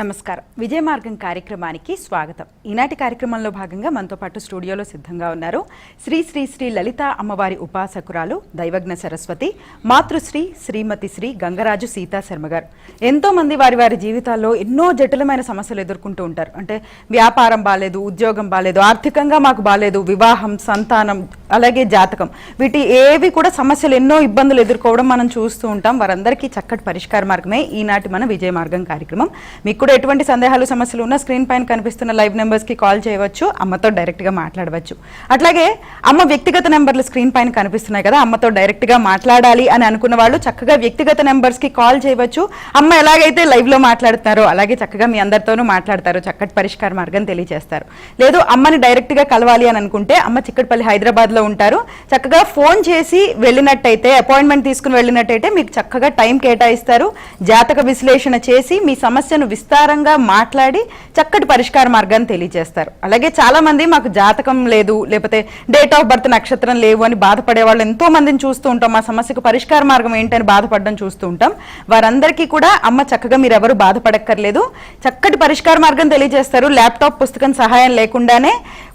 నమస్కారం. విజయ మార్గం కార్యక్రమానికి స్వాగతం. ఈనాటి కార్యక్రమంలో భాగంగా మనతో పాటు స్టూడియోలో సిద్ధంగా ఉన్నారు శ్రీ శ్రీ శ్రీ లలిత అమ్మవారి ఉపాసకురాలు దైవజ్ఞ సరస్వతి మాతృశ్రీ శ్రీమతి శ్రీ గంగరాజు సీతా శర్మ గారు. ఎంతో మంది వారి వారి జీవితాల్లో ఎన్నో జటిలమైన సమస్యలు ఎదుర్కొంటూ ఉంటారు. అంటే వ్యాపారం బాగాలేదు ఉద్యోగం బాగాలేదు ఆర్థికంగా మాకు బాగాలేదు వివాహం సంతానం అలాగే జాతకం. వీటి ఏవి కూడా సమస్యలు ఎన్నో ఇబ్బందులు ఎదుర్కోవడం మనం చూస్తూ ఉంటాం. వారందరికీ చక్కటి పరిష్కార మార్గమే ఈనాటి మన విజయ మార్గం కార్యక్రమం. మీకు ఇప్పుడు ఎటువంటి సందేహాలు సమస్యలు ఉన్నా స్క్రీన్ పైన కనిపిస్తున్న లైవ్ నెంబర్స్కి కాల్ చేయవచ్చు అమ్మతో డైరెక్ట్గా మాట్లాడవచ్చు. అట్లాగే అమ్మ వ్యక్తిగత నెంబర్లు స్క్రీన్ పైన కనిపిస్తున్నాయి కదా అమ్మతో డైరెక్ట్గా మాట్లాడాలి అని అనుకున్న వాళ్ళు చక్కగా వ్యక్తిగత నెంబర్స్కి కాల్ చేయవచ్చు. అమ్మ ఎలాగైతే లైవ్లో మాట్లాడుతున్నారో అలాగే చక్కగా మీ అందరితోనూ మాట్లాడతారు చక్కటి పరిష్కార మార్గం తెలియజేస్తారు. లేదు అమ్మని డైరెక్ట్గా కలవాలి అని అనుకుంటే అమ్మ చిక్కటిపల్లి హైదరాబాద్లో ఉంటారు. చక్కగా ఫోన్ చేసి వెళ్ళినట్టయితే అపాయింట్మెంట్ తీసుకుని వెళ్ళినట్టయితే మీకు చక్కగా టైం కేటాయిస్తారు. జాతక విశ్లేషణ చేసి మీ సమస్యను విస్తారంగా మాట్లాడి చక్కటి పరిష్కార మార్గాన్ని తెలియజేస్తారు. అలాగే చాలా మంది మాకు జాతకం లేదు లేకపోతే డేట్ ఆఫ్ బర్త్ నక్షత్రం లేవు అని బాధపడే వాళ్ళు ఎంతో మందిని చూస్తూ ఉంటాం. మా సమస్యకు పరిష్కార మార్గం ఏంటని బాధపడడం చూస్తూ ఉంటాం. వారందరికీ కూడా అమ్మ చక్కగా మీరు ఎవరు బాధపడక్కర్లేదు. చక్కటి పరిష్కార మార్గం తెలియజేస్తారు. ల్యాప్టాప్ పుస్తకం సహాయం లేకుండానే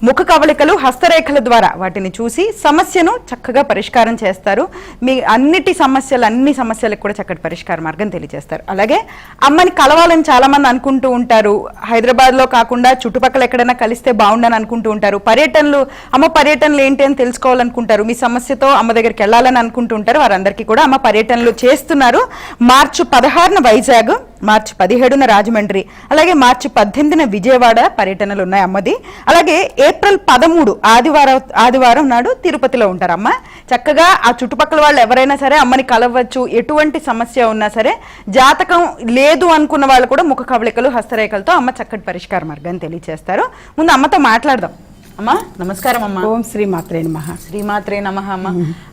ముఖ కవళికలు హస్తరేఖల ద్వారా వాటిని చూసి సమస్యను చక్కగా పరిష్కారం చేస్తారు. మీ అన్నిటి సమస్యలు అన్ని సమస్యలకు కూడా చక్కటి పరిష్కార మార్గం తెలియజేస్తారు. అలాగే అమ్మని కలవాలని చాలా మంది అనుకుంటూ ఉంటారు. హైదరాబాద్లో కాకుండా చుట్టుపక్కల ఎక్కడైనా కలిస్తే బాగుండని అనుకుంటూ ఉంటారు. పర్యటనలు అమ్మ పర్యటనలు ఏంటి అని తెలుసుకోవాలనుకుంటారు. మీ సమస్యతో అమ్మ దగ్గరికి వెళ్ళాలని అనుకుంటూ ఉంటారు. వారందరికీ కూడా అమ్మ పర్యటనలు చేస్తున్నారు. మార్చి పదహారున వైజాగ్ మార్చి పదిహేడున రాజమండ్రి అలాగే మార్చి పద్దెనిమిదిన విజయవాడ పర్యటనలు ఉన్నాయి అమ్మది. అలాగే ఏప్రిల్ పదమూడు ఆదివారం ఆదివారం నాడు తిరుపతిలో ఉంటారు అమ్మ చక్కగా ఆ చుట్టుపక్కల వాళ్ళు ఎవరైనా సరే అమ్మని కలవచ్చు ఎటువంటి సమస్య ఉన్నా సరే జాతకం లేదు అనుకున్న వాళ్ళు కూడా ముఖ కవళికలు హస్తరేఖలతో అమ్మ చక్కటి పరిష్కార మార్గాన్ని తెలియజేస్తారు ముందు అమ్మతో మాట్లాడదాం. అమ్మా నమస్కారం అమ్మా. ఓం శ్రీ మాత్రే నమః. శ్రీమాత్రే నమ అమ్మ.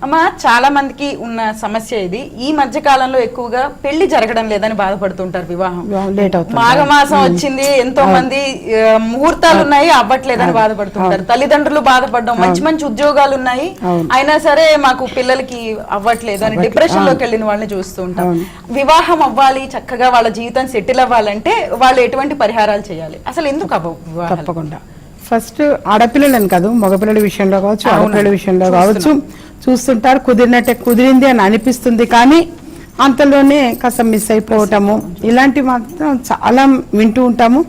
అమ్మ చాలా మందికి ఉన్న సమస్య ఇది. ఈ మధ్య కాలంలో ఎక్కువగా పెళ్ళి జరగడం లేదని బాధపడుతుంటారు వివాహం. లేట్ అవుతుంది. మాఘమాసం వచ్చింది ఎంతో మంది ముహూర్తాలు ఉన్నాయి అవ్వట్లేదని బాధపడుతుంటారు. తల్లిదండ్రులు బాధపడడం మంచి మంచి ఉద్యోగాలు ఉన్నాయి. అయినా సరే మాకు పిల్లలకి అవ్వట్లేదు అని డిప్రెషన్లోకి వెళ్ళిన వాళ్ళని చూస్తూ ఉంటాం. వివాహం అవ్వాలి చక్కగా వాళ్ళ జీవితం సెటిల్ అవ్వాలంటే వాళ్ళు ఎటువంటి పరిహారాలు చేయాలి? అసలు ఎందుకు అవ్వవు? తప్పకుండా. ఫస్ట్ ఆడపిల్లలని కాదు మగపిల్లల విషయంలో కావచ్చు. ఆడపిల్లల విషయంలో కావచ్చు. చూస్తుంటారు కుదిరినట్టే కుదిరింది అని అనిపిస్తుంది కానీ అంతలోనే కాస్త మిస్ అయిపోవటము ఇలాంటి మాత్రం చాలా వింటూ ఉంటాము.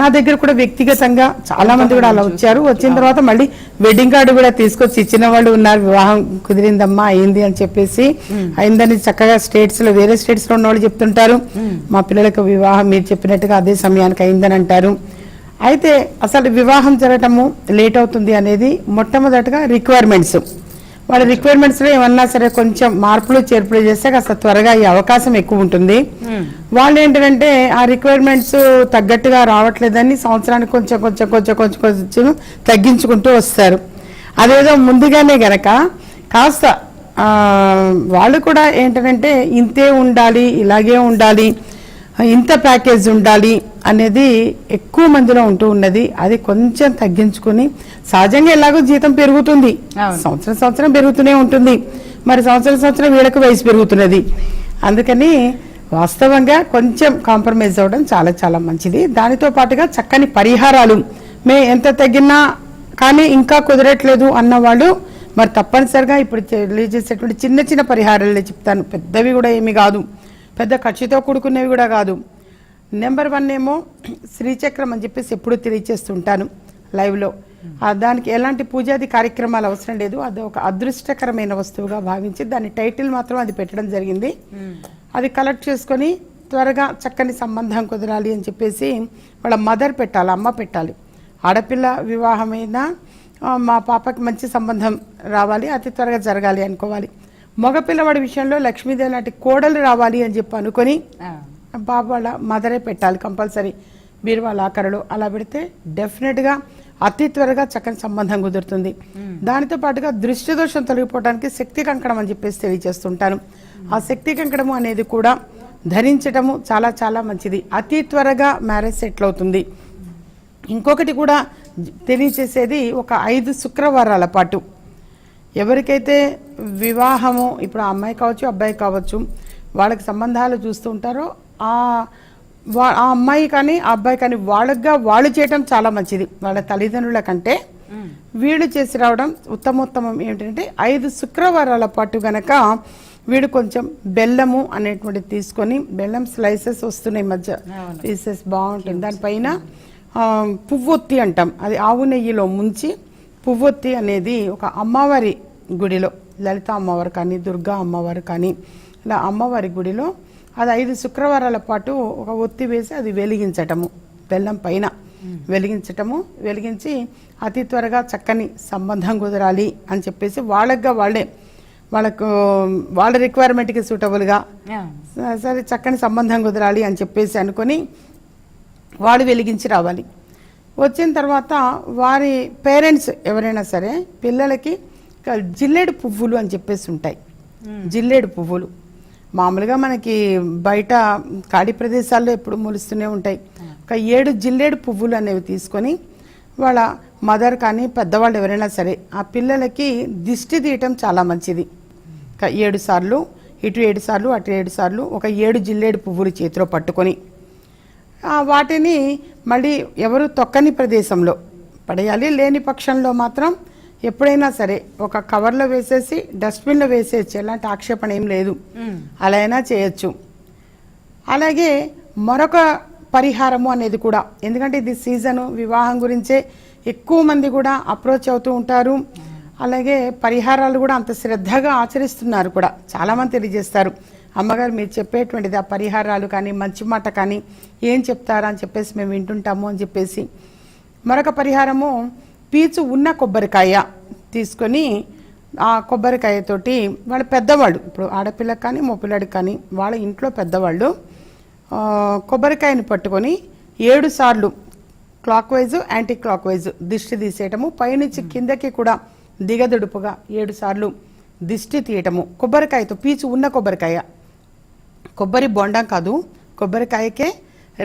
నా దగ్గర కూడా వ్యక్తిగతంగా చాలా మంది కూడా అలా వచ్చారు. వచ్చిన తర్వాత మళ్ళీ వెడ్డింగ్ కార్డు కూడా తీసుకొచ్చి ఇచ్చిన వాళ్ళు ఉన్నారు. వివాహం కుదిరిందమ్మా అయింది అని చెప్పేసి అయిందని చక్కగా స్టేట్స్లో వేరే స్టేట్స్లో ఉన్న వాళ్ళు చెప్తుంటారు మా పిల్లలకు వివాహం మీరు చెప్పినట్టుగా అదే సమయానికి అయిందని అంటారు. అయితే అసలు వివాహం జరగటము లేట్ అవుతుంది అనేది మొట్టమొదటిగా రిక్వైర్మెంట్స్ వాళ్ళ రిక్వైర్మెంట్స్లో ఏమన్నా సరే కొంచెం మార్పులు చేర్పులు చేస్తే కాస్త త్వరగా ఈ అవకాశం ఎక్కువ ఉంటుంది. వాళ్ళు ఏంటంటే ఆ రిక్వైర్మెంట్స్ తగ్గట్టుగా రావట్లేదని సంవత్సరానికి కొంచెం కొంచెం కొంచెం కొంచెం కొంచెం తగ్గించుకుంటూ వస్తారు. అదేదో ముందుగానే గనక కాస్త వాళ్ళు కూడా ఏంటంటే ఇంతే ఉండాలి ఇలాగే ఉండాలి ఇంత ప్యాకేజ్ ఉండాలి అనేది ఎక్కువ మందిలో ఉంటూ ఉన్నది. అది కొంచెం తగ్గించుకుని సహజంగా ఎలాగో జీతం పెరుగుతుంది. సంవత్సరం సంవత్సరం పెరుగుతూనే ఉంటుంది. మరి సంవత్సరం సంవత్సరం వీళ్ళకి వయసు పెరుగుతున్నది. అందుకని వాస్తవంగా కొంచెం కాంప్రమైజ్ అవ్వడం చాలా చాలా మంచిది. దానితో పాటుగా చక్కని పరిహారాలు. మే ఎంత తగ్గినా కానీ ఇంకా కుదరట్లేదు అన్నవాళ్ళు మరి తప్పనిసరిగా ఇప్పుడు తెలియజేసేటువంటి చిన్న చిన్న పరిహారాలే చెప్తాను. పెద్దవి కూడా ఏమి కాదు. పెద్ద ఖర్చుతో కూడుకునేవి కూడా కాదు. నెంబర్ వన్ ఏమో శ్రీచక్రం అని చెప్పేసి ఎప్పుడు తెలియచేస్తుంటాను లైవ్లో. దానికి ఎలాంటి పూజాది కార్యక్రమాలు అవసరం లేదు. అది ఒక అదృష్టకరమైన వస్తువుగా భావించి దాని టైటిల్ మాత్రం అది పెట్టడం జరిగింది. అది కలెక్ట్ చేసుకొని త్వరగా చక్కని సంబంధం కుదరాలి అని చెప్పేసి వాళ్ళ మదర్ పెట్టాలి అమ్మ పెట్టాలి. ఆడపిల్ల వివాహమైన మా పాపకి మంచి సంబంధం రావాలి అతి త్వరగా జరగాలి అనుకోవాలి. మగపిల్లవాడి విషయంలో లక్ష్మీదేవి లాంటి కోడలు రావాలి అని చెప్పి అనుకొని. బాబు వాళ్ళ మదరే పెట్టాలి కంపల్సరీ. బీరువా లాకరులో అలా పెడితే డెఫినెట్గా అతి త్వరగా చక్కని సంబంధం కుదురుతుంది. దానితో పాటుగా దృష్టి దోషం తొలగిపోవడానికి శక్తి కంకణం అని చెప్పేసి తెలియజేస్తుంటాను. ఆ శక్తి కంకణము అనేది కూడా ధరించటము చాలా చాలా మంచిది. అతి త్వరగా మ్యారేజ్ సెటిల్ అవుతుంది. ఇంకొకటి కూడా తెలియచేసేది ఒక ఐదు శుక్రవారాల పాటు. ఎవరికైతే వివాహము ఇప్పుడు ఆ అమ్మాయి కావచ్చు అబ్బాయి కావచ్చు వాళ్ళకి సంబంధాలు చూస్తూ ఉంటారో ఆ వా ఆ అమ్మాయి కానీ ఆ అబ్బాయి కానీ వాళ్ళగా వాళ్ళు చేయటం చాలా మంచిది. వాళ్ళ తల్లిదండ్రుల కంటే వీళ్ళు చేసి రావడం ఉత్తమోత్తమం ఏంటంటే ఐదు శుక్రవారాల పాటు గనక వీడు కొంచెం బెల్లము అనేటువంటిది తీసుకొని బెల్లం స్లైసెస్ వస్తున్నాయి మధ్య. పీసెస్ బాగుంటుంది. దానిపైన పువ్వొత్తి అంటాం. అది ఆవు నెయ్యిలో ముంచి పువ్వొత్తి అనేది ఒక అమ్మవారి గుడిలో లలిత అమ్మవారు కానీ దుర్గా అమ్మవారు కానీ ఇలా అమ్మవారి గుడిలో అది ఐదు శుక్రవారాల పాటు ఒక ఒత్తి వేసి అది వెలిగించటము బెల్లం పైన వెలిగించటము వెలిగించి అతి త్వరగా చక్కని సంబంధం కుదరాలి అని చెప్పేసి వాళ్ళగా వాళ్ళే వాళ్ళకు వాళ్ళ రిక్వైర్మెంట్కి సూటబుల్గా సరే చక్కని సంబంధం కుదరాలి అని చెప్పేసి అనుకొని వాడు వెలిగించి రావాలి. వచ్చిన తర్వాత వారి పేరెంట్స్ ఎవరైనా సరే పిల్లలకి జిల్లేడు పువ్వులు అని చెప్పేసి ఉంటాయి. జిల్లేడు పువ్వులు. మామూలుగా మనకి బయట ఖాళీ ప్రదేశాల్లో ఎప్పుడు మొలుస్తూనే ఉంటాయి. ఒక ఏడు జిల్లేడు పువ్వులు అనేవి తీసుకొని వాళ్ళ మదర్ కానీ పెద్దవాళ్ళు ఎవరైనా సరే ఆ పిల్లలకి దిష్టి తీయటం చాలా మంచిది. ఏడు సార్లు ఇటు ఏడు సార్లు అటు ఏడు సార్లు ఒక ఏడు జిల్లేడు పువ్వులు చేతిలో పట్టుకొని వాటిని మళ్ళీ ఎవరు తొక్కని ప్రదేశంలో పడేయాలి లేని పక్షంలో మాత్రం ఎప్పుడైనా సరే ఒక కవర్లో వేసేసి డస్ట్బిన్లో వేసేయచ్చు. ఎలాంటి ఆక్షేపణ ఏం లేదు. అలా అయినా చేయొచ్చు. అలాగే మరొక పరిహారము అనేది కూడా ఎందుకంటే ఇది సీజను వివాహం గురించే ఎక్కువ మంది కూడా అప్రోచ్ అవుతూ ఉంటారు. అలాగే పరిహారాలు కూడా అంత శ్రద్ధగా ఆచరిస్తున్నారు కూడా చాలామంది తెలియజేస్తారు. అమ్మగారు మీరు చెప్పేటువంటిది ఆ పరిహారాలు కానీ మంచి మాట కానీ ఏం చెప్తారా అని చెప్పేసి మేము వింటుంటాము అని చెప్పేసి. మరొక పరిహారము పీచు ఉన్న కొబ్బరికాయ తీసుకొని ఆ కొబ్బరికాయతోటి వాళ్ళ పెద్దవాళ్ళు ఇప్పుడు ఆడపిల్లకి కానీ మగపిల్లడికి కానీ వాళ్ళ ఇంట్లో పెద్దవాళ్ళు కొబ్బరికాయని పట్టుకొని ఏడు సార్లు clockwise anticlockwise దిష్టి తీసేయటము పైనుంచి కిందకి కూడా దిగదుడుపుగా ఏడు సార్లు దిష్టి తీయటము. కొబ్బరికాయతో పీచు ఉన్న కొబ్బరికాయ. కొబ్బరి బొండం కాదు. కొబ్బరికాయకే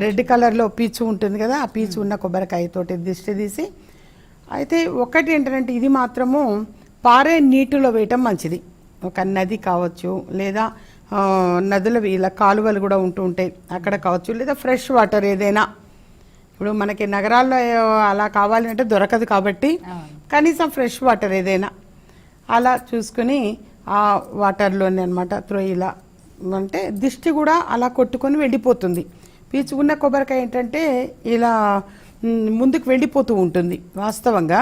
రెడ్ కలర్లో పీచు ఉంటుంది కదా ఆ పీచు ఉన్న కొబ్బరికాయతోటి దిష్టి తీసి. అయితే ఒకటి ఏంటంటే ఇది మాత్రము పారే నీటిలో వేయటం మంచిది. ఒక నది కావచ్చు లేదా నదుల ఇలా కాలువలు కూడా ఉంటూ ఉంటాయి. అక్కడ కావచ్చు లేదా ఫ్రెష్ వాటర్ ఏదైనా. ఇప్పుడు మనకి నగరాల్లో అలా కావాలంటే దొరకదు కాబట్టి కనీసం ఫ్రెష్ వాటర్ ఏదైనా. అలా చూసుకుని ఆ వాటర్లోనే అనమాట త్రో ఇలా అంటే దిష్టి కూడా అలా కొట్టుకొని వెళ్ళిపోతుంది. పీచు ఉన్న కొబ్బరికాయ ఏంటంటే ఇలా ముందుకు వెళ్ళిపోతూ ఉంటుంది వాస్తవంగా.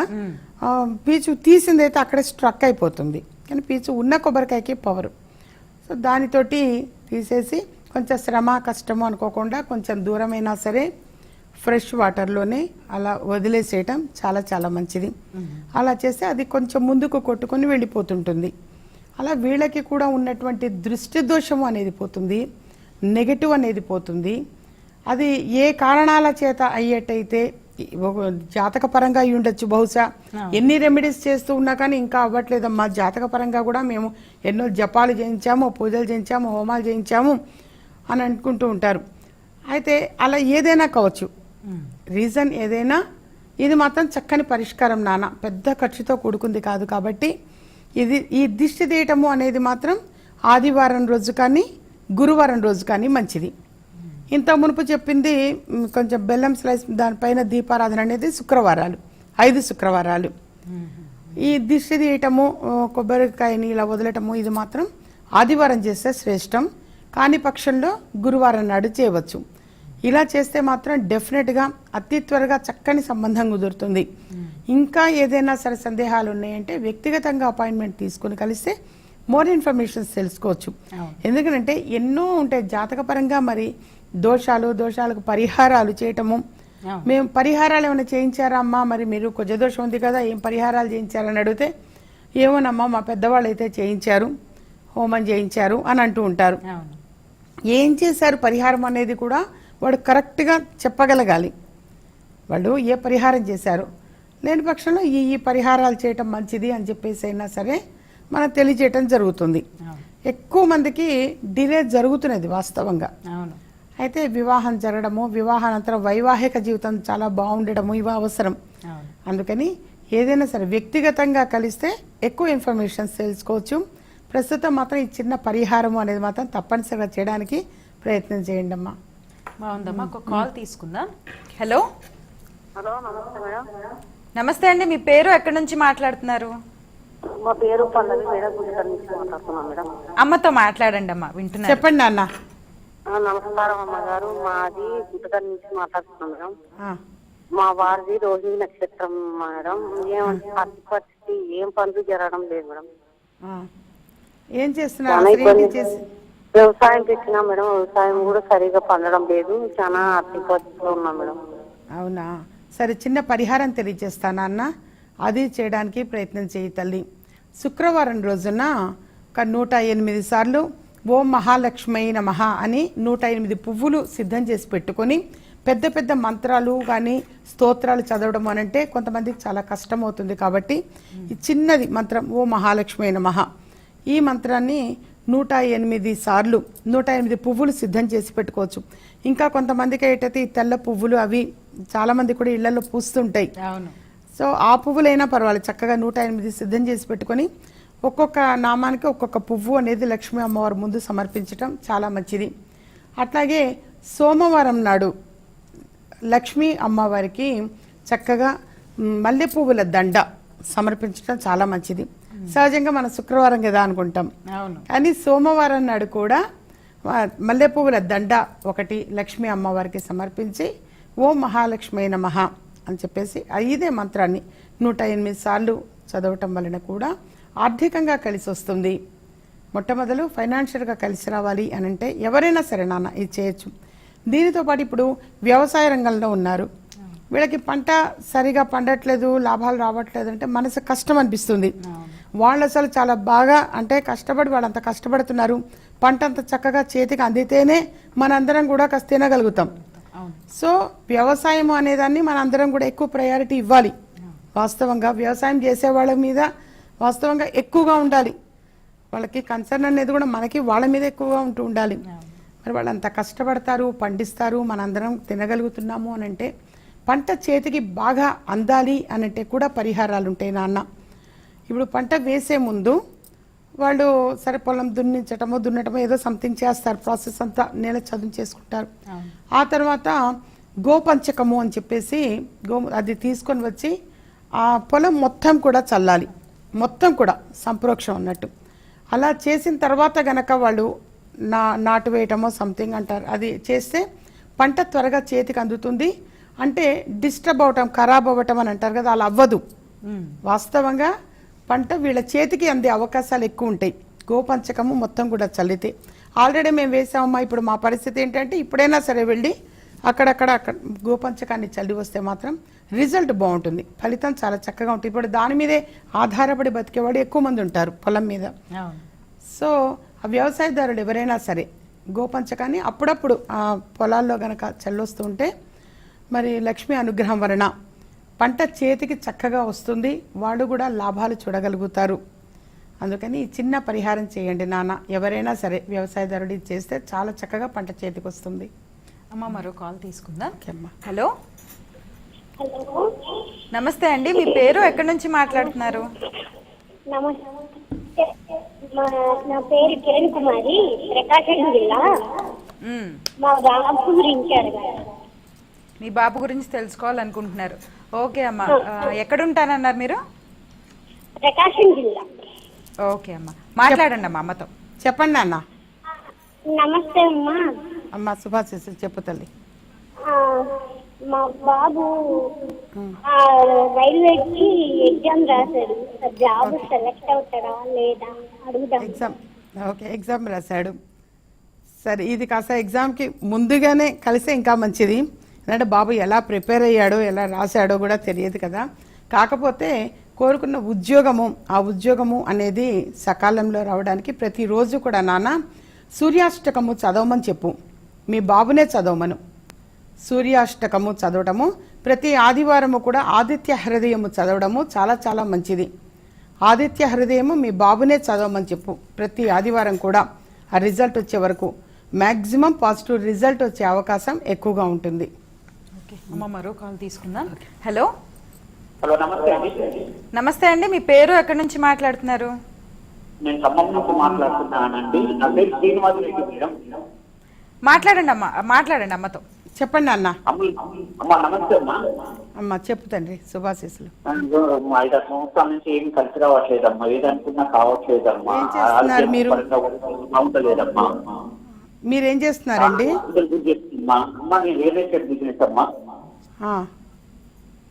పీచు తీసిందైతే అక్కడే స్ట్రక్ అయిపోతుంది. కానీ పీచు ఉన్న కొబ్బరికాయకి పవర్. సో దానితోటి తీసేసి కొంచెం శ్రమ కష్టము అనుకోకుండా కొంచెం దూరమైనా సరే ఫ్రెష్ వాటర్లోనే అలా వదిలేసేయటం చాలా చాలా మంచిది. అలా చేస్తే అది కొంచెం ముందుకు కొట్టుకొని వెళ్ళిపోతుంటుంది. అలా వీళ్ళకి కూడా ఉన్నటువంటి దృష్టి దోషము అనేది పోతుంది నెగటివ్ అనేది పోతుంది. అది ఏ కారణాల చేత అయ్యేటైతే జాతక పరంగా అయి ఉండొచ్చు. బహుశా ఎన్ని రెమెడీస్ చేస్తూ ఉన్నా కానీ ఇంకా అవ్వట్లేదమ్మా. జాతక పరంగా కూడా మేము ఎన్నో జపాలు చేయించాము పూజలు చేయించాము హోమాలు చేయించాము అని అనుకుంటూ ఉంటారు. అయితే అలా ఏదైనా కావచ్చు. రీజన్ ఏదైనా ఇది మాత్రం చక్కని పరిష్కారం నాన్న. పెద్ద ఖర్చుతో కూడుకుంది కాదు కాబట్టి ఇది ఈ దిష్టి తీయటము అనేది మాత్రం ఆదివారం రోజు కానీ గురువారం రోజు కానీ మంచిది. ఇంత మునుపు చెప్పింది కొంచెం బెల్లం స్లైస్ దానిపైన దీపారాధన అనేది శుక్రవారాలు ఐదు శుక్రవారాలు. ఈ దిష్టి తీయటము కొబ్బరికాయని ఇలా వదలటము ఇది మాత్రం ఆదివారం చేస్తే శ్రేష్టం. కాని పక్షంలో గురువారం నాడు చేయవచ్చు. ఇలా చేస్తే మాత్రం డెఫినెట్గా అతి త్వరగా చక్కని సంబంధం కుదురుతుంది. ఇంకా ఏదైనా సరే సందేహాలు ఉన్నాయంటే వ్యక్తిగతంగా అపాయింట్మెంట్ తీసుకుని కలిస్తే మోర్ ఇన్ఫర్మేషన్స్ తెలుసుకోవచ్చు. ఎందుకంటే ఎన్నో ఉంటాయి జాతకపరంగా మరి దోషాలు దోషాలకు పరిహారాలు చేయటము. మేము పరిహారాలు ఏమైనా చేయించారా అమ్మా? మరి మీరు కొంచెం దోషం ఉంది కదా ఏం పరిహారాలు చేయించారని అడిగితే ఏమోనమ్మా మా పెద్దవాళ్ళు అయితే చేయించారు హోమం చేయించారు అని అంటూ ఉంటారు. ఏం చేశారు? పరిహారం అనేది కూడా వాడు కరెక్ట్గా చెప్పగలగాలి. వాళ్ళు ఏ పరిహారం చేశారు? లేని పక్షంలో ఈ ఈ పరిహారాలు చేయటం మంచిది అని చెప్పేసి అయినా సరే మనం తెలియజేయటం జరుగుతుంది. ఎక్కువ మందికి డిలే జరుగుతున్నది వాస్తవంగా. అయితే వివాహం జరగడము వివాహానంతరం వైవాహిక జీవితం చాలా బాగుండడము ఇవి అవసరం. అందుకని ఏదైనా సరే వ్యక్తిగతంగా కలిస్తే ఎక్కువ ఇన్ఫర్మేషన్స్ తెలుసుకోవచ్చు. ప్రస్తుతం మాత్రం ఈ చిన్న పరిహారం అనేది మాత్రం తప్పనిసరిగా చేయడానికి ప్రయత్నం చేయండి అమ్మా బాగుందమ్మా ఒక కాల్ తీసుకుందాం. హలో? హలో నమస్తే మేడం. నమస్తే అండి మీ పేరు ఎక్కడి నుంచి మాట్లాడుతున్నారు? మా పేరు పల్లవి మేడం గుంటూరు నుంచి మాట్లాడుతున్నాం మేడం. అమ్మతో మాట్లాడండి అమ్మా వింటున్నారు. చెప్పండి నాన్న ఆ, నమస్కారం అమ్మగారు మాది గుంటూరు నుంచి మాట్లాడుతున్నాం మేడం. ఆ, మా వారిది రోహిణి నక్షత్రం మేడం. ఏమంటే పరిస్థితి ఏం పనులు జరగడం లేదు మేడం. ఆ. ఏం చేస్తున్నారు? వ్యవసాయం పెట్టినా మేడం వ్యవసాయం కూడా సరిగా పండడం లేదు. చాలా ఆర్థిక పరిస్థితిలో ఉన్నాం మేడం. అవునా? సరే చిన్న పరిహారం తెలియజేస్తానా అన్న? అది చేయడానికి ప్రయత్నం చేయి తల్లి. శుక్రవారం రోజున ఒక నూట ఎనిమిది సార్లు ఓం మహాలక్ష్మైన నమః అని నూట ఎనిమిది పువ్వులు సిద్ధం చేసి పెట్టుకొని పెద్ద పెద్ద మంత్రాలు కానీ స్తోత్రాలు చదవడం అని అంటే కొంతమందికి చాలా కష్టం అవుతుంది కాబట్టి ఈ చిన్నది మంత్రం ఓ మహాలక్ష్మి నమః. ఈ మంత్రాన్ని నూట ఎనిమిది సార్లు నూట ఎనిమిది పువ్వులు సిద్ధం చేసి పెట్టుకోవచ్చు. ఇంకా కొంతమందికి ఏంటైతే ఈ తెల్ల పువ్వులు అవి చాలా మంది కూడా ఇళ్ళలో పూస్తుంటాయి. అవును. సో ఆ పువ్వులైనా పర్వాలేదు. చక్కగా నూట ఎనిమిది సిద్ధం చేసి పెట్టుకొని ఒక్కొక్క నామానికి ఒక్కొక్క పువ్వు అనేది లక్ష్మీ అమ్మవారి ముందు సమర్పించటం చాలా మంచిది. అట్లాగే సోమవారం నాడు లక్ష్మీ అమ్మవారికి చక్కగా మల్లె పువ్వుల దండ సమర్పించడం చాలా మంచిది. సహజంగా మన శుక్రవారం కదా అనుకుంటాం. అవును. కానీ సోమవారం నాడు కూడా ఆ, మల్లె పువ్వుల దండ ఒకటి లక్ష్మీ అమ్మవారికి సమర్పించి ఓం మహాలక్ష్మి నమః అని చెప్పేసి ఇదే మంత్రాన్ని నూట ఎనిమిది సార్లు చదవటం వలన కూడా ఆర్థికంగా కలిసి వస్తుంది. మొట్టమొదలు ఫైనాన్షియల్గా కలిసి రావాలి అని అంటే ఎవరైనా సరే నాన్న ఇది చేయొచ్చు. దీనితో పాటు ఇప్పుడు వ్యవసాయ రంగంలో ఉన్నారు. వీళ్ళకి పంట సరిగా పండట్లేదు లాభాలు రావట్లేదు అంటే మనసు కష్టం అనిపిస్తుంది. వాళ్ళు అసలు చాలా బాగా అంటే కష్టపడి వాళ్ళు అంత కష్టపడుతున్నారు. పంట అంత చక్కగా చేతికి అందితేనే మనందరం కూడా కాస్త తినగలుగుతాం. సో వ్యవసాయం అనేదాన్ని మనందరం కూడా ఎక్కువ ప్రయారిటీ ఇవ్వాలి. వాస్తవంగా వ్యవసాయం చేసే వాళ్ళ మీద వాస్తవంగా ఎక్కువగా ఉండాలి. వాళ్ళకి కన్సర్న్ అనేది కూడా మనకి వాళ్ళ మీద ఎక్కువగా ఉంటూ ఉండాలి. మరి వాళ్ళు అంత కష్టపడతారు పండిస్తారు మనందరం తినగలుగుతున్నాము అని అంటే పంట చేతికి బాగా అందాలి అని అంటే కూడా పరిహారాలు ఉంటాయి నాన్న. ఇప్పుడు పంట వేసే ముందు వాళ్ళు సరే పొలం దున్నించటమో దున్నటమో ఏదో సంథింగ్ చేస్తారు ప్రాసెస్ అంతా నేల చదువు చేసుకుంటారు. ఆ తర్వాత గోపంచకము అని చెప్పేసి గో అది తీసుకొని వచ్చి ఆ పొలం మొత్తం కూడా చల్లాలి. మొత్తం కూడా సంప్రోక్షం అన్నట్టు. అలా చేసిన తర్వాత గనక వాళ్ళు నా నాటు వేయటమో సంథింగ్ అంటారు. అది చేస్తే పంట త్వరగా చేతికి అందుతుంది. అంటే డిస్టర్బ్ అవటం ఖరాబ్ అవ్వటం అని అంటారు కదా అలా అవ్వదు. వాస్తవంగా పంట వీళ్ళ చేతికి అందే అవకాశాలు ఎక్కువ ఉంటాయి. గోపంచకము మొత్తం కూడా చల్లితే. ఆల్రెడీ మేము వేసామమ్మా ఇప్పుడు మా పరిస్థితి ఏంటంటే ఇప్పుడైనా సరే వెళ్ళి అక్కడక్కడ అక్కడ గోపంచకాన్ని చల్లి వస్తే మాత్రం రిజల్ట్ బాగుంటుంది. ఫలితం చాలా చక్కగా ఉంటుంది. ఇప్పుడు దాని మీదే ఆధారపడి బతికేవాడు ఎక్కువ మంది ఉంటారు పొలం మీద. సో ఆ వ్యవసాయదారులు ఎవరైనా సరే గోపంచకాన్ని అప్పుడప్పుడు ఆ పొలాల్లో గనక చల్లొస్తూ ఉంటే మరి లక్ష్మీ అనుగ్రహం వలన పంట చేతికి చక్కగా వస్తుంది వాళ్ళు కూడా లాభాలు చూడగలుగుతారు. అందుకని ఈ చిన్న పరిహారం చేయండి నాన్న. ఎవరైనా సరే వ్యవసాయదారుడు ఇది చేస్తే చాలా చక్కగా పంట చేతికి వస్తుంది. అమ్మ మరో కాల్ తీసుకుందాం. ఓకే అమ్మా. హలో. నమస్తే అండి మీ పేరు ఎక్కడి నుంచి మాట్లాడుతున్నారు? నమస్తే. నా పేరు కిరణ్ కుమారి ప్రకాశం జిల్లా. మా బాబు గురించి మీ బాబు గురించి తెలుసుకోవాలనుకుంటున్నారు. ఓకే అమ్మా. ఆ, ఎక్కడుంటానన్నారు మీరు? ప్రకాశం జిల్లా. ఓకే అమ్మా. మాట్లాడండి అమ్మా అమ్మతో. చెప్పండి నాన్న నమస్తే అమ్మా. అమ్మ శుభాశీస్సులు చెప్పు తల్లి. మా బాబు రైల్వేకి ఎగ్జామ్ రాశాడు. జాబ్ సెలెక్ట్ అవుతాడా లేదా అడుగుదాం. ఎగ్జామ్. ఓకే ఎగ్జామ్ రాశాడు. సరే ఇది కాస్త ఎగ్జామ్కి ముందుగానే కలిస్తే ఇంకా మంచిది. ఎందుకంటే బాబు ఎలా ప్రిపేర్ అయ్యాడో ఎలా రాశాడో కూడా తెలియదు కదా. కాకపోతే కోరుకున్న ఉద్యోగము ఆ ఉద్యోగము అనేది సకాలంలో రావడానికి ప్రతిరోజు కూడా నాన్న సూర్యాష్టకము చదవమని చెప్పు. మీ బాబునే చదవమను. సూర్యాష్టకము చదవడము ప్రతి ఆదివారము కూడా ఆదిత్య హృదయము చదవడము చాలా చాలా మంచిది. ఆదిత్య హృదయము మీ బాబునే చదవమని చెప్పు. ప్రతి ఆదివారం కూడా ఆ రిజల్ట్ వచ్చే వరకు. మ్యాక్సిమం పాజిటివ్ రిజల్ట్ వచ్చే అవకాశం ఎక్కువగా ఉంటుంది. అమ్మ మరో కాల్ తీసుకుందాం. హలో? హలో నమస్తే అండి. నమస్తే అండి మీ పేరు ఎక్కడి నుంచి మాట్లాడుతున్నారు? నేను ఖమ్మం నుంచి మాట్లాడుతున్నానండి. నా పేరు శ్రీనివాస్ రెడ్డి మేడం. మాట్లాడండి అమ్మ మాట్లాడండి అమ్మతో. చెప్పండి అన్న. అమ్మ నమస్తే అమ్మా. అమ్మ చెప్పు తండ్రి శుభాశీస్సులు. నాకు ఐదారు సంవత్సరాల నుంచి ఏం కలిసి రావట్లేదమ్మా ఏదనుకున్నా కావట్లేదమ్మా. మీరు? బాగుంటలేదమ్మా. మీరేం చేస్తున్నారండి? బిజినెస్ చేస్తున్నా. అమ్మా నేను రియల్ ఎస్టేట్ బిజినెస్ అమ్మా. ఆ,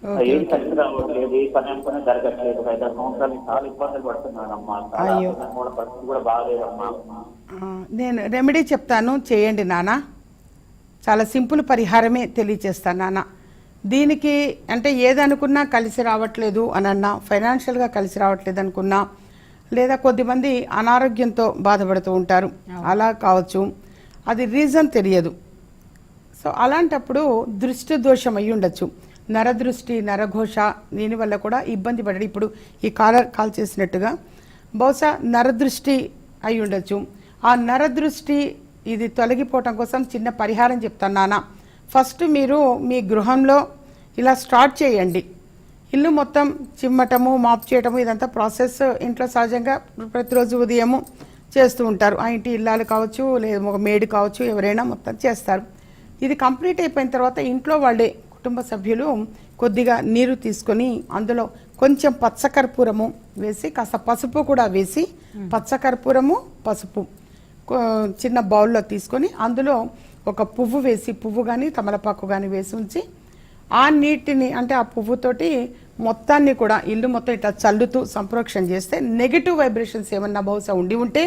ఓకే ఏం కలిసి రావట్లేదు ఏ పని అనుకున్నా జరగట్లేదు. ఐదారు సంవత్సరాలు నుంచి చాలా ఇబ్బందులు పడుతున్నానమ్మా చాలా అయ్యో. ఆరోగ్యం కూడా పరిస్థితి కూడా బాగాలేదమ్మా. ఆ, నేను రెమెడీ చెప్తాను చేయండి నాన్న. చాలా సింపుల్ పరిహారమే తెలియచేస్తాను నాన్న. దీనికి అంటే ఏదనుకున్నా కలిసి రావట్లేదు అని అన్నా ఫైనాన్షియల్గా కలిసి రావట్లేదు అనుకున్నా లేదా కొద్దిమంది అనారోగ్యంతో బాధపడుతూ ఉంటారు. అలా కావచ్చు. అది రీజన్ తెలియదు. సో అలాంటప్పుడు దృష్టి దోషం అయి ఉండొచ్చు. నరదృష్టి నరఘోష దీనివల్ల కూడా ఇబ్బంది పడడం. ఇప్పుడు ఈ కాలర్ కాల్ చేసినట్టుగా బహుశా నరదృష్టి అయి ఉండొచ్చు. ఆ నరదృష్టి ఇది తొలగిపోవటం కోసం చిన్న పరిహారం చెప్తాను నాన్న. ఫస్ట్ మీరు మీ గృహంలో ఇలా స్టార్ట్ చేయండి. ఇల్లు మొత్తం చిమ్మటము మాప్ చేయటము ఇదంతా ప్రాసెస్ ఇంట్లో సహజంగా ప్రతిరోజు ఉదయము చేస్తూ ఉంటారు. ఆ ఇంటి ఇల్లాలు కావచ్చు లేదా ఒక మేడ్ కావచ్చు ఎవరైనా మొత్తం చేస్తారు. ఇది కంప్లీట్ అయిపోయిన తర్వాత ఇంట్లో వాళ్ళే కుటుంబ సభ్యులు కొద్దిగా నీరు తీసుకొని అందులో కొంచెం పచ్చకర్పూరము వేసి కాస్త పసుపు కూడా వేసి పచ్చకర్పూరము పసుపు చిన్న బౌల్లో తీసుకొని అందులో ఒక పువ్వు వేసి పువ్వు కానీ తమలపాకు కానీ వేసి ఉంచి ఆ నీటిని అంటే ఆ పువ్వుతోటి మొత్తాన్ని కూడా ఇల్లు మొత్తం ఇట్లా చల్లుతూ సంప్రోక్షణ చేస్తే నెగిటివ్ వైబ్రేషన్స్ ఏమన్నా బహుశా ఉండి ఉంటే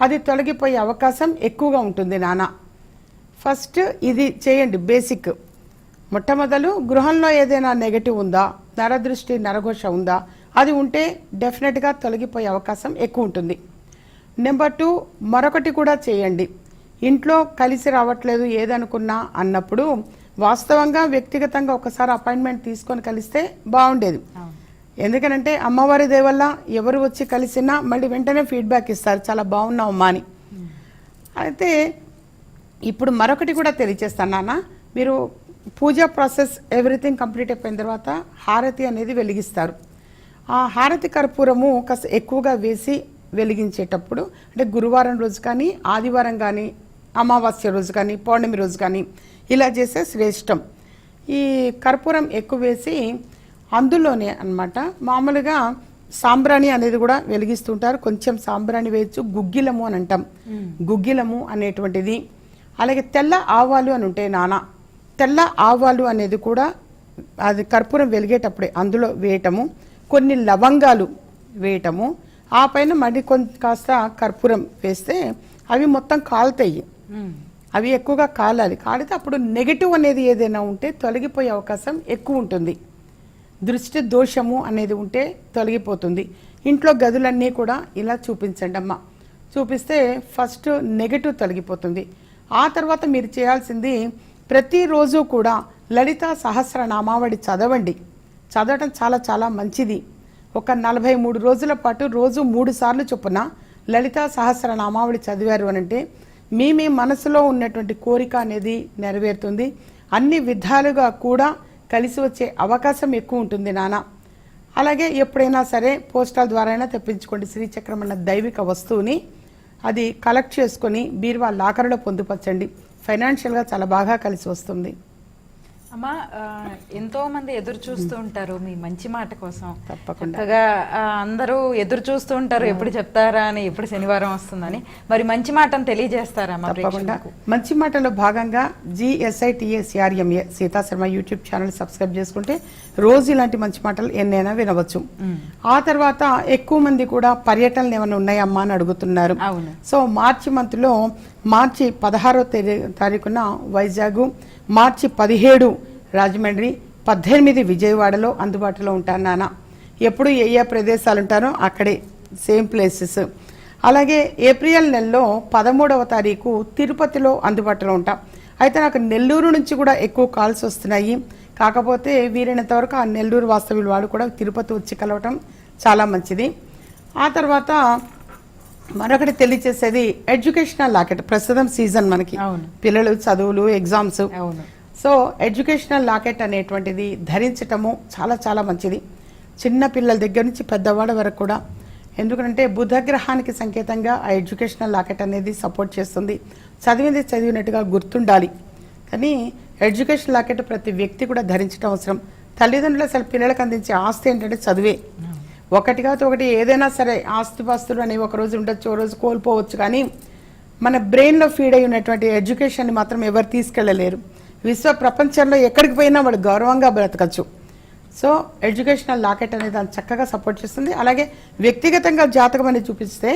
అది తొలగిపోయే అవకాశం ఎక్కువగా ఉంటుంది నాన్న ఫస్ట్ ఇది చేయండి బేసిక్ మొట్టమొదలు గృహంలో ఏదైనా నెగటివ్ ఉందా? నరదృష్టి నరఘోష ఉందా? అది ఉంటే డెఫినెట్గా తొలగిపోయే అవకాశం ఎక్కువ ఉంటుంది. నెంబర్ టూ మరొకటి కూడా చేయండి. ఇంట్లో కలిసి రావట్లేదు ఏదనుకున్నా అన్నప్పుడు వాస్తవంగా వ్యక్తిగతంగా ఒకసారి అపాయింట్మెంట్ తీసుకొని కలిస్తే బాగుండేది. ఎందుకనంటే అమ్మవారి దయ వల్ల ఎవరు వచ్చి కలిసినా మళ్ళీ వెంటనే ఫీడ్బ్యాక్ ఇస్తారు. చాలా బాగున్నావమ్మా అని అయితే ఇప్పుడు మరొకటి కూడా తెలియచేస్తాను నాన్న. మీరు పూజా ప్రాసెస్ ఎవ్రీథింగ్ కంప్లీట్ అయిపోయిన తర్వాత హారతి అనేది వెలిగిస్తారు. ఆ హారతి కర్పూరము కాస్త ఎక్కువగా వేసి వెలిగించేటప్పుడు అంటే గురువారం రోజు కానీ ఆదివారం కానీ అమావాస్య రోజు కానీ పౌర్ణమి రోజు కానీ ఇలా చేస్తే శ్రేష్టం. ఈ కర్పూరం ఎక్కువ వేసి అందులోనే అన్నమాట. మామూలుగా సాంబ్రాణి అనేది కూడా వెలిగిస్తుంటారు. కొంచెం సాంబ్రాణి వేయచ్చు. గుగ్గిలము అని అంటాం. గుగ్గిలము అనేటువంటిది. అలాగే తెల్ల ఆవాలు అని ఉంటాయి నానా. తెల్ల ఆవాలు అనేది కూడా అది కర్పూరం వెలిగేటప్పుడే అందులో వేయటము. కొన్ని లవంగాలు వేయటము. ఆ పైన మళ్ళీ కొంత కాస్త కర్పూరం వేస్తే అవి మొత్తం కాలుతాయి. అవి ఎక్కువగా కాలాలి. కాలితే అప్పుడు నెగటివ్ అనేది ఏదైనా ఉంటే తొలగిపోయే అవకాశం ఎక్కువ ఉంటుంది. దృష్టి దోషము అనేది ఉంటే తొలగిపోతుంది. ఇంట్లో గదులన్నీ కూడా ఇలా చూపించండి అమ్మ. చూపిస్తే ఫస్ట్ నెగటివ్ తొలగిపోతుంది. ఆ తర్వాత మీరు చేయాల్సింది ప్రతిరోజు కూడా లలిత సహస్రనామావళి చదవండి. చదవటం చాలా చాలా మంచిది. ఒక నలభై మూడు రోజుల పాటు రోజు మూడు సార్లు చొప్పున లలిత సహస్రనామావళి చదివారు అనంటే మీ మీ మనసులో ఉన్నటువంటి కోరిక అనేది నెరవేరుతుంది. అన్ని విధాలుగా కూడా కలిసి వచ్చే అవకాశం ఎక్కువ ఉంటుంది నాన్న అలాగే ఎప్పుడైనా సరే పోస్టల్ ద్వారా అయినా తెప్పించుకోండి. శ్రీచక్రం అన్న దైవిక వస్తువుని అది కలెక్ట్ చేసుకొని బీరువా లాకర్లో పొందుపరచండి. ఫైనాన్షియల్గా చాలా బాగా కలిసి వస్తుంది. అమ్మా ఎంతో మంది ఎదురు చూస్తూ ఉంటారు మీ మంచి మాట కోసం. తప్పకుండా. అందరూ ఎదురు చూస్తూ ఉంటారు ఎప్పుడు చెప్తారా అని ఎప్పుడు శనివారం వస్తుందని. మరి మంచి మాటను తెలియజేస్తారా తప్పకుండా. మంచి మాటలో భాగంగా జిఎస్ఐటిఏ సిఆర్ఎంఏ Sita Sharma YouTube channel subscribe చేసుకుంటే రోజు ఇలాంటి మంచి మాటలు ఎన్నైనా వినవచ్చు. ఆ తర్వాత ఎక్కువ మంది కూడా పర్యటనలు ఏమైనా ఉన్నాయమ్మా అని అడుగుతున్నారు. అవును. సో మార్చి మంత్లో మార్చి పదహారో తేదీ తారీఖున వైజాగ్ మార్చి పదిహేడు రాజమండ్రి పద్దెనిమిది విజయవాడలో అందుబాటులో ఉంటాను నాన్న. ఎప్పుడు ఏ ఏ ప్రదేశాలు ఉంటారో అక్కడే సేమ్ ప్లేసెస్. అలాగే ఏప్రిల్ నెలలో పదమూడవ తారీఖు తిరుపతిలో అందుబాటులో ఉంటాం. అయితే నాకు నెల్లూరు నుంచి కూడా ఎక్కువ కాల్స్ వస్తున్నాయి. కాకపోతే వీలైనంత వరకు ఆ నెల్లూరు వాస్తవ్యులు వాడు కూడా తిరుపతి వచ్చి కలవటం చాలా మంచిది. ఆ తర్వాత మరొకటి తెలియచేసేది ఎడ్యుకేషనల్ లాకెట్ ప్రస్తుతం సీజన్ మనకి. అవును. పిల్లలు చదువులు ఎగ్జామ్స్. అవును. సో ఎడ్యుకేషనల్ లాకెట్ అనేటువంటిది ధరించటము చాలా చాలా మంచిది. చిన్న పిల్లల దగ్గర నుంచి పెద్దవాళ్ళ వరకు కూడా. ఎందుకంటే బుధగ్రహానికి సంకేతంగా ఆ ఎడ్యుకేషనల్ లాకెట్ అనేది సపోర్ట్ చేస్తుంది. చదివింది చదివినట్టుగా గుర్తుండాలి. కానీ ఎడ్యుకేషన్ లాకెట్ ప్రతి వ్యక్తి కూడా ధరించడం అవసరం. తల్లిదండ్రులు అసలు పిల్లలకు అందించే ఆస్తి ఏంటంటే చదివే. ఒకటి కాదు ఒకటి ఏదైనా సరే ఆస్తిపాస్తులు అనేవి ఒకరోజు ఉండొచ్చు ఓ రోజు కోల్పోవచ్చు. కానీ మన బ్రెయిన్లో ఫీడ్ అయి ఉన్నటువంటి ఎడ్యుకేషన్ని మాత్రం ఎవరు తీసుకెళ్ళలేరు. విశ్వ ప్రపంచంలో ఎక్కడికి పోయినా వాడు గౌరవంగా బ్రతకచ్చు. సో ఎడ్యుకేషనల్ లాకెట్ అనేది దాన్ని చక్కగా సపోర్ట్ చేస్తుంది. అలాగే వ్యక్తిగతంగా జాతకం అనేది చూపిస్తే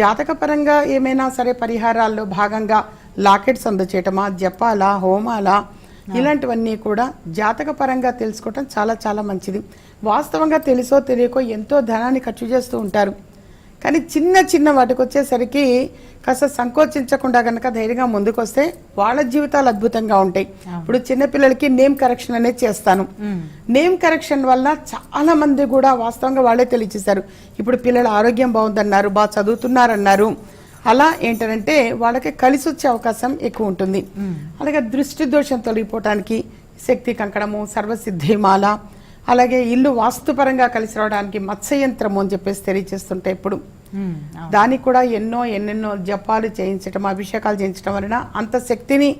జాతకపరంగా ఏమైనా సరే పరిహారాల్లో భాగంగా లాకెట్స్ అందచేయటమా జపాలా హోమాలా ఇలాంటివన్నీ కూడా జాతక పరంగా తెలుసుకోవటం చాలా చాలా మంచిది. వాస్తవంగా తెలుసో తెలియకో ఎంతో ధనాన్ని ఖర్చు చేస్తూ ఉంటారు. కానీ చిన్న చిన్న వాటికి వచ్చేసరికి కాస్త సంకోచించకుండా కనుక ధైర్యంగా ముందుకొస్తే వాళ్ళ జీవితాలు అద్భుతంగా ఉంటాయి. ఇప్పుడు చిన్నపిల్లలకి నేమ్ కరెక్షన్ అనేది చేస్తాను. నేమ్ కరెక్షన్ వల్ల చాలా మంది కూడా వాస్తవంగా వాళ్ళే తెలియచేశారు. ఇప్పుడు పిల్లల ఆరోగ్యం బాగుందన్నారు బాగా చదువుతున్నారన్నారు. అలా ఏంటంటే వాళ్ళకి కలిసి వచ్చే అవకాశం ఎక్కువ ఉంటుంది. అలాగే దృష్టి దోషం తొలగిపోవటానికి శక్తి కంకణము సర్వసిద్ధిమాల అలాగే ఇల్లు వాస్తుపరంగా కలిసి రావడానికి మత్స్యయంత్రము అని చెప్పేసి తెలియజేస్తుంటే ఇప్పుడు దానికి కూడా ఎన్నో ఎన్నెన్నో జపాలు చేయించటం అభిషేకాలు చేయించడం వలన అంత శక్తిని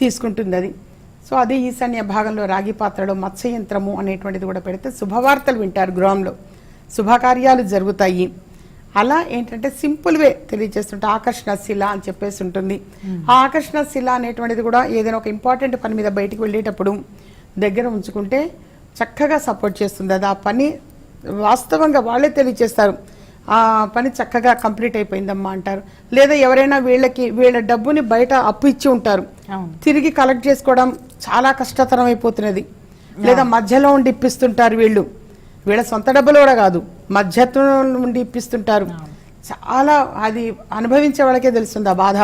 తీసుకుంటుంది అది. సో అది ఈశాన్య భాగంలో రాగి పాత్రలో మత్స్యయంత్రము అనేటువంటిది కూడా పెడితే శుభవార్తలు వింటారు గృహంలో శుభకార్యాలు జరుగుతాయి. అలా ఏంటంటే సింపుల్ వే తెలియజేస్తుంటే ఆకర్షణ శిల అని చెప్పేసి ఉంటుంది. ఆ ఆకర్షణ శిల అనేటువంటిది కూడా ఏదైనా ఒక ఇంపార్టెంట్ పని మీద బయటికి వెళ్ళేటప్పుడు దగ్గర ఉంచుకుంటే చక్కగా సపోర్ట్ చేస్తుంది. అది ఆ పని వాస్తవంగా వాళ్ళే తెలియజేస్తారు. ఆ పని చక్కగా కంప్లీట్ అయిపోయిందమ్మా అంటారు. లేదా ఎవరైనా వీళ్ళకి వీళ్ళ డబ్బుని బయట అప్పు ఇచ్చి ఉంటారు. తిరిగి కలెక్ట్ చేసుకోవడం చాలా కష్టతరం అయిపోతున్నది లేదా మధ్యలో ఉండి ఇప్పిస్తుంటారు వీళ్ళు. వీళ్ళ సొంత డబ్బులు కూడా కాదు మధ్యత్వం నుండి ఇప్పిస్తుంటారు. చాలా అది అనుభవించే వాళ్ళకే తెలుస్తుంది ఆ బాధ.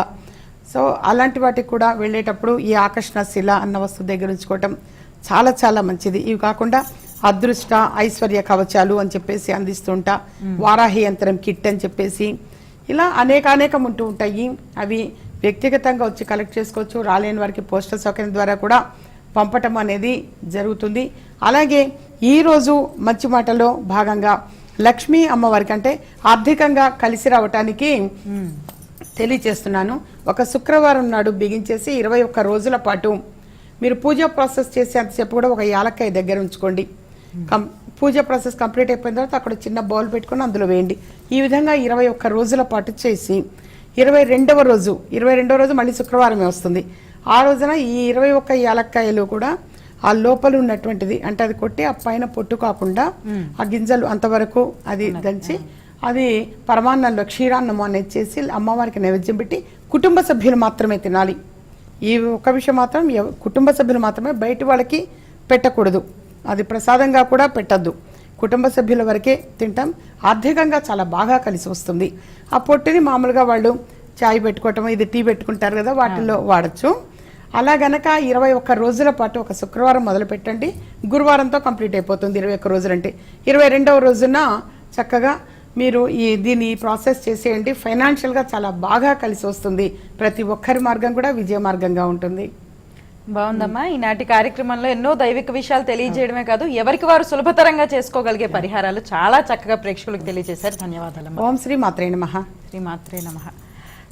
సో అలాంటి వాటికి కూడా వెళ్ళేటప్పుడు ఈ ఆకర్షణ శిల అన్న వస్తువు దగ్గర ఉంచుకోవటం చాలా చాలా మంచిది. ఇవి కాకుండా అదృష్ట ఐశ్వర్య కవచాలు అని చెప్పేసి అందిస్తుంటా వారాహి యంత్రం కిట్ అని చెప్పేసి. ఇలా అనేక అనేకం ఉంటూ ఉంటాయి. అవి వ్యక్తిగతంగా వచ్చి కలెక్ట్ చేసుకోవచ్చు. రాలేని వారికి పోస్టల్ సౌకర్యం ద్వారా కూడా పంపటం అనేది జరుగుతుంది. అలాగే ఈరోజు మంచి మాటలో భాగంగా లక్ష్మీ అమ్మవారికి అంటే ఆర్థికంగా కలిసి రావటానికి తెలియచేస్తున్నాను. ఒక శుక్రవారం నాడు బిగించేసి ఇరవై ఒక్క రోజుల పాటు మీరు పూజ ప్రాసెస్ చేసేంతసేపు కూడా ఒక యాలక్కాయ దగ్గర ఉంచుకోండి. కం పూజ ప్రాసెస్ కంప్లీట్ అయిపోయిన తర్వాత అక్కడ చిన్న బౌల్ పెట్టుకొని అందులో వేయండి. ఈ విధంగా ఇరవై ఒక్క రోజుల పాటు చేసి ఇరవై రెండవ రోజు ఇరవై రెండవ రోజు మళ్ళీ శుక్రవారమే వస్తుంది. ఆ రోజున ఈ ఇరవై ఒక్క యాలక్కాయలు కూడా ఆ లోపల ఉన్నటువంటిది అంటే అది కొట్టి ఆ పైన పొట్టు కాకుండా ఆ గింజలు అంతవరకు అది దంచి అది పరమాన్నంలో క్షీరాన్నం అనేది చేసి అమ్మవారికి నైవేద్యం పెట్టి కుటుంబ సభ్యులు మాత్రమే తినాలి. ఈ ఒక్క విషయం మాత్రం కుటుంబ సభ్యులు మాత్రమే బయట వాళ్ళకి పెట్టకూడదు. అది ప్రసాదంగా కూడా పెట్టద్దు. కుటుంబ సభ్యుల వరకే తింటాం. ఆర్థికంగా చాలా బాగా కలిసి వస్తుంది. ఆ పొట్టుని మామూలుగా వాళ్ళు చాయ్ పెట్టుకోవటం ఇది టీ పెట్టుకుంటారు కదా వాటిల్లో వాడచ్చు. అలా గనక ఇరవై ఒక్క రోజుల పాటు ఒక శుక్రవారం మొదలు పెట్టండి. గురువారంతో కంప్లీట్ అయిపోతుంది ఇరవై ఒక్క రోజులంటే. ఇరవై రెండవ రోజున చక్కగా మీరు ఈ దీన్ని ప్రాసెస్ చేసేయండి. ఫైనాన్షియల్గా చాలా బాగా కలిసి వస్తుంది. ప్రతి ఒక్కరి మార్గం కూడా విజయ మార్గంగా ఉంటుంది. బాగుందమ్మా. ఈనాటి కార్యక్రమంలో ఎన్నో దైవిక విషయాలు తెలియజేయడమే కాదు ఎవరికి వారు సులభతరంగా చేసుకోగలిగే పరిహారాలు చాలా చక్కగా ప్రేక్షకులకు తెలియజేశారు. ధన్యవాదాలమ్మా. ఓం శ్రీ మాత్రే నమః. శ్రీమాత్రే నమ.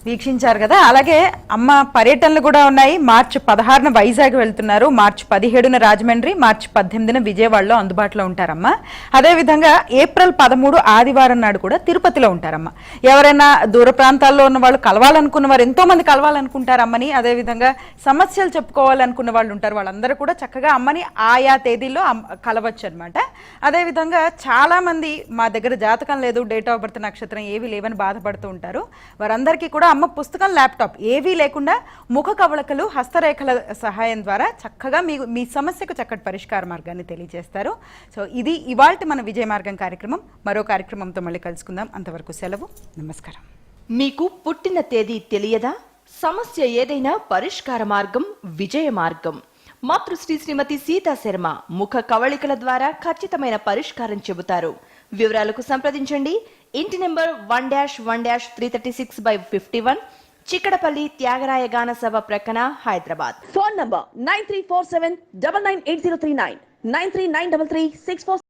వీక్షించారు కదా. అలాగే అమ్మ పర్యటనలు కూడా ఉన్నాయి. మార్చి పదహారున వైజాగ్ వెళ్తున్నారు. మార్చి పదిహేడున రాజమండ్రి మార్చి పద్దెనిమిదిన విజయవాడలో అందుబాటులో ఉంటారమ్మా. అదేవిధంగా ఏప్రిల్ పదమూడు ఆదివారం నాడు కూడా తిరుపతిలో ఉంటారమ్మ. ఎవరైనా దూర ప్రాంతాల్లో ఉన్న వాళ్ళు కలవాలనుకున్న వారు ఎంతో మంది కలవాలనుకుంటారు అమ్మని అదేవిధంగా సమస్యలు చెప్పుకోవాలనుకున్న వాళ్ళు ఉంటారు. వాళ్ళందరూ కూడా చక్కగా అమ్మని ఆయా తేదీల్లో కలవచ్చు అనమాట అదేవిధంగా చాలామంది మా దగ్గర జాతకం లేదు డేట్ ఆఫ్ బర్త్ నక్షత్రం ఏవి లేవని బాధపడుతూ ఉంటారు. వారందరికీ కూడా అమ్మ పుస్తకం ల్యాప్టాప్ ఏవీ లేకుండా ముఖ కవళకలు హస్తరేఖల సహాయం ద్వారా చక్కగా మీ మీ సమస్యకు చక్కటి పరిష్కార మార్గాన్ని తెలియజేస్తారు. సో ఇది ఇవాళ మన విజయ మార్గం కార్యక్రమం. మరో కార్యక్రమంతో మళ్ళీ కలుసుకుందాం. అంతవరకు సెలవు. నమస్కారం. మీకు పుట్టిన తేదీ తెలియదా? సమస్య ఏదైనా పరిష్కార మార్గం విజయ మార్గం. మాతృశ్రీ శ్రీమతి సీతా శర్మ ముఖ కవళికల ద్వారా ఖచ్చితమైన పరిష్కారం చెబుతారు. వివరాలకు సంప్రదించండి. ఇంటి number one dash one dash three thirty six by fifty one Chikkadpally Tyagaraya Gana Sabha ప్రక్కన Hyderabad. Phone number nine three four seven double nine eight zero three nine nine three nine double three six four